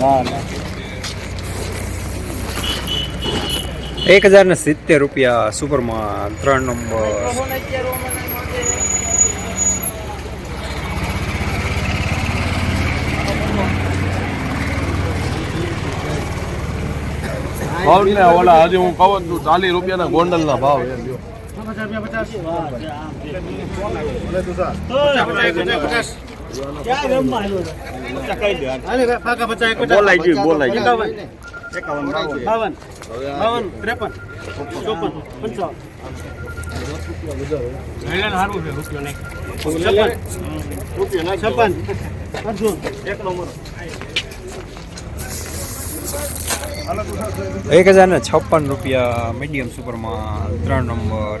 ના ના. એક હજાર ને સિત્તેર રૂપિયા સુપરમાં ત્રણ નંબર. ભાવ ને ઓલા આજે હું કહું છું ચાલીસ રૂપિયાના ગોંડલના ભાવ લ્યો. બોલાઈ ત્રેપન ચોપન પંચાવન એક હજાર ને છપ્પન રૂપિયા મીડિયમ સુપરમાં ત્રણ નંબર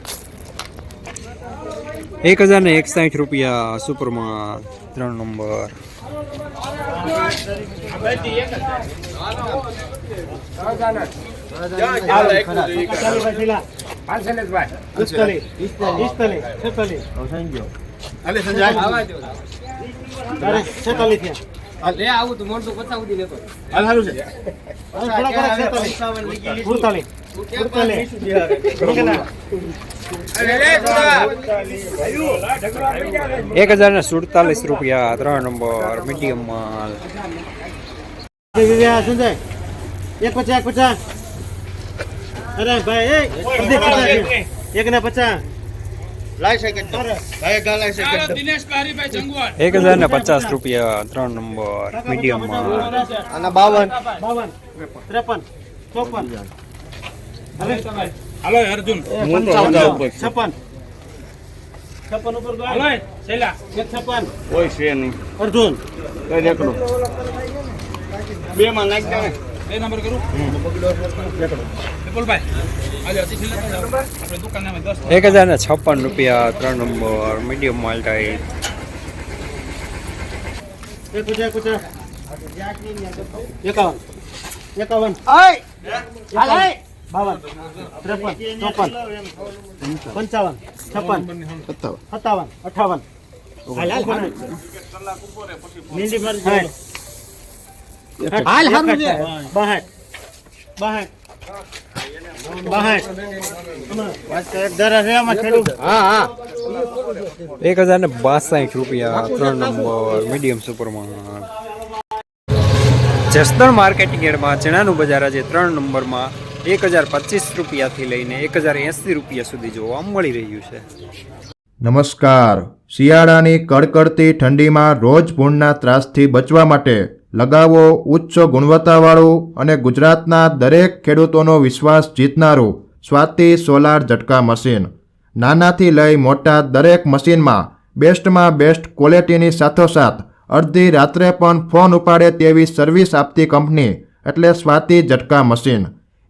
એક હજાર ને એકસાઠ રૂપિયા સુપરમાં ત્રણ નંબર. એક હજાર ને સુડતાલીસ રૂપિયા ત્રણ નંબર મીડિયમ માલ. એક પચાસ એક પચાસ. અરે ભાઈ એક ને પચાસ. એક હજાર ને પચાસ રૂપિયા ત્રણ નંબર મીડિયમ માલ. બાવન. બાવન. ત્રેપન. ચોપન. હાલો અર્જુન. છપ્પન. છપ્પન ઉપર હાલો છેલ્લા. એક છપ્પન. કોઈ છે નહીં. અર્જુન. કઈ દેખડો બે માં નાખ દે એ નંબર કરું? વિપુલભાઈ એક હજાર ને છપ્પન રૂપિયા ત્રણ નંબર મીડિયમ માલ્ટા પચાસ એકાવન. એકાવન. બાવન ત્રેપન ચોપન પંચાવન છપ્પન સત્તાવન અઠાવન. હાલ એક હજાર ને બાસઠ રૂપિયા ત્રણ નંબર મીડિયમ સુપરમાં જસદણ માર્કેટિંગ એડમાં ચણાનું બજાર આજે ત્રણ નંબરમાં એક હજાર પચીસ રૂપિયાથી લઈને એક હજાર એંસી રૂપિયા સુધી જોવા મળી રહ્યું છે. નમસ્કાર. શિયાળાની કડકડતી ઠંડીમાં રોજ ભૂણના ત્રાસથી બચવા માટે લગાવો ઉચ્ચ ગુણવત્તાવાળું અને ગુજરાતના દરેક ખેડૂતોનો વિશ્વાસ જીતનારું સ્વાતિ સોલાર ઝટકા મશીન. નાનાથી લઈ મોટા દરેક મશીનમાં બેસ્ટમાં બેસ્ટ ક્વોલિટીની સાથોસાથ અડધી રાત્રે પણ ફોન ઉપાડે તેવી સર્વિસ આપતી કંપની એટલે સ્વાતિ ઝટકા મશીન.